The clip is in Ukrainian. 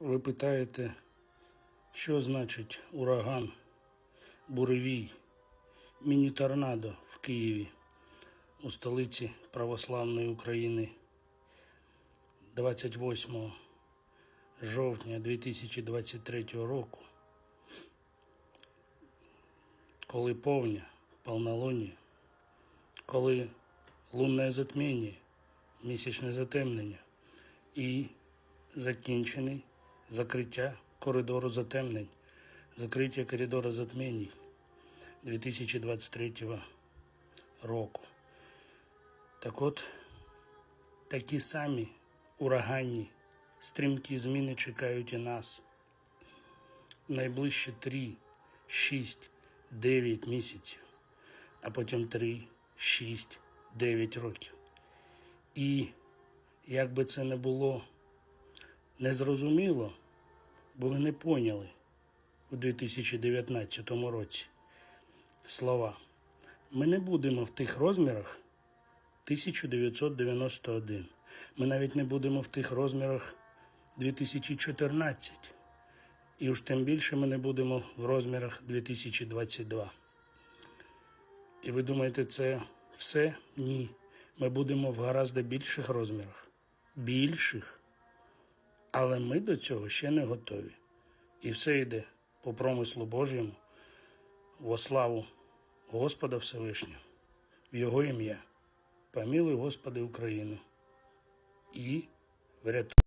Ви питаєте, що значить ураган, буревій, міні-торнадо в Києві, у столиці православної України. 28 жовтня 2023 року, коли повня, полнолуние, коли лунне затміння, місячне затемнення і закінчений закриття коридору затемнень, закриття коридору затмінь 2023 року. Так от, такі самі ураганні, стрімкі зміни чекають і нас. Найближчі 3, 6, 9 місяців, а потім 3, 6, 9 років. І як би це не було незрозуміло, бо ви не поняли у 2019 році слова. Ми не будемо в тих розмірах 1991. Ми навіть не будемо в тих розмірах 2014. І уж тим більше ми не будемо в розмірах 2022. І ви думаєте, це все? Ні. Ми будемо в гораздо більших розмірах. Більших. Але ми до цього ще не готові. І все йде по промислу Божому, во славу Господа Всевишнього, в Його ім'я. Помилуй, Господи, Україну і врятуй.